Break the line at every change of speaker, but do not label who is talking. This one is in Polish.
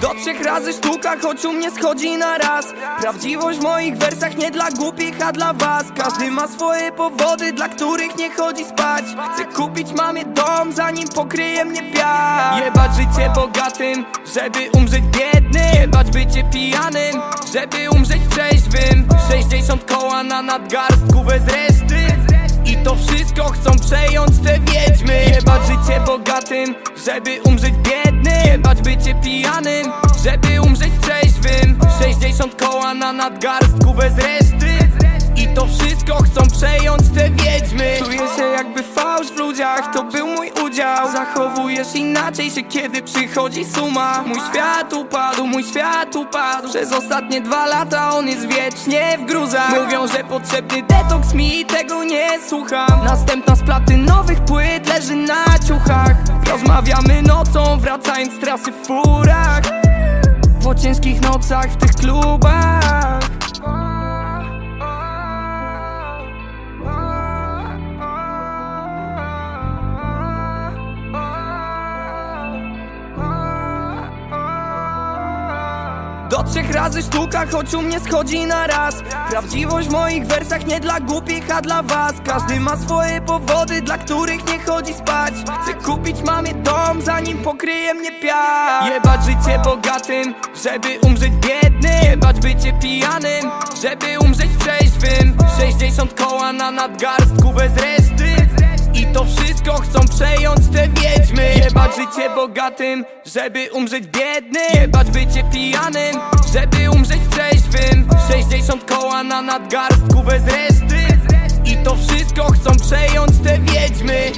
Do trzech razy sztuka, choć u mnie schodzi na raz. Prawdziwość w moich wersach nie dla głupich, a dla was. Każdy ma swoje powody, dla których nie chodzi spać. Chcę kupić mamie dom, zanim pokryje mnie piach. Jebać życie bogatym, żeby umrzeć biednym. Jebać bycie pijanym, żeby umrzeć trzeźwym. 60 koła na nadgarstku bez reszty przejąć te wiedźmy. Jebać życie bogatym, żeby umrzeć biednym. Jebać bycie pijanym, żeby umrzeć trzeźwym. 60 koła na nadgarstku bez reszty. I to wszystko chcą przejąć te wiedźmy. Czuję się jakby fałsz w ludziach, to był mój Zachowujesz inaczej się, kiedy przychodzi suma. Mój świat upadł, mój świat upadł. Przez ostatnie dwa lata on jest wiecznie w gruzach. Mówią, że potrzebny detoks mi tego nie słucham. Następna z platynowych płyt leży na ciuchach. Rozmawiamy nocą, wracając z trasy w furach. Po ciężkich nocach w tych klubach Do trzech razy sztuka, choć u mnie schodzi na raz. Prawdziwość w moich wersach nie dla głupich, a dla was. Każdy ma swoje powody, dla których nie chodzi spać. Chcę kupić mamie dom, zanim pokryje mnie piach. Jebać życie bogatym, żeby umrzeć biednym. Jebać bycie pijanym, żeby umrzeć trzeźwym. 60 koła na nadgarstku bez reszty. I to wszystko chcą przejąć te wiedźmy Życie bogatym, żeby umrzeć biednym. Jebać bycie pijanym, żeby umrzeć trzeźwym. 60 koła na nadgarstku bez reszty. I to wszystko chcą przejąć te wiedźmy.